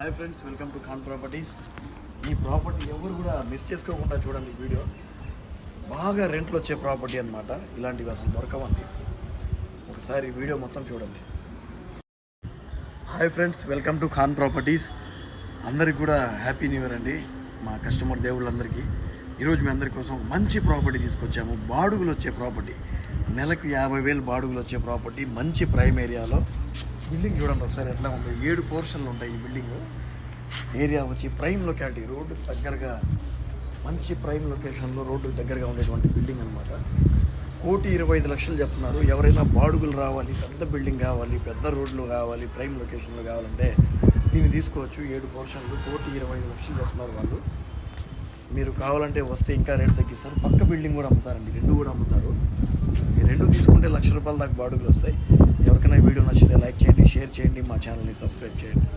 Hi friends welcome to Khan properties. ఈ property ఎవరు కూడా మిస్ చేసుకోకుండా చూడండి వీడియో. బాగా రెంట్లు వచ్చే ప్రాపర్టీ అనమాట ఇలాంటివి అసలు దొరకవండి. ఒకసారి వీడియో మొత్తం చూడండి. Hi friends welcome to Khan properties. అందరికి కూడా హ్యాపీ న్యూ ఇయర్ అండి మా కస్టమర్ దేవుళ్ళందరికీ. ఈరోజు మీ అందరి కోసం మంచి ప్రాపర్టీ తీసుకొచ్చాము. బాడుగులు వచ్చే ప్రాపర్టీ. నెలకు యాభై వేలు బాడుగులు వచ్చే ప్రాపర్టీ మంచి ప్రైమ్ ఏరియాలో. బిల్డింగ్ చూడండి ఒకసారి ఎట్లా ఉంది. ఏడు పోర్షన్లు ఉంటాయి ఈ బిల్డింగ్. ఏరియా వచ్చి ప్రైమ్ లొకాలిటీ రోడ్డు దగ్గరగా మంచి ప్రైమ్ లొకేషన్లో రోడ్డు దగ్గరగా ఉండేటువంటి బిల్డింగ్ అనమాట కోటి ఇరవై ఐదు లక్షలు చెప్తున్నారు. ఎవరైనా బాడుగులు రావాలి పెద్ద బిల్డింగ్ కావాలి పెద్ద రోడ్లు కావాలి ప్రైమ్ లొకేషన్లో కావాలంటే దీన్ని తీసుకోవచ్చు. ఏడు పోర్షన్లు కోటి ఇరవై ఐదు లక్షలు చెప్తున్నారు వాళ్ళు. మీరు కావాలంటే వస్తే ఇంకా రేట్ తగ్గిస్తారు. పక్క బిల్డింగ్ కూడా అమ్ముతారండి. రెండు కూడా అమ్ముతారు. ఈ రెండు తీసుకుంటే లక్ష రూపాయల దాకా బాడుగులు వస్తాయి. ఎవరికైనా వీడియో షేర్ చేయండి మా ఛానల్ని సబ్స్క్రైబ్ చేయండి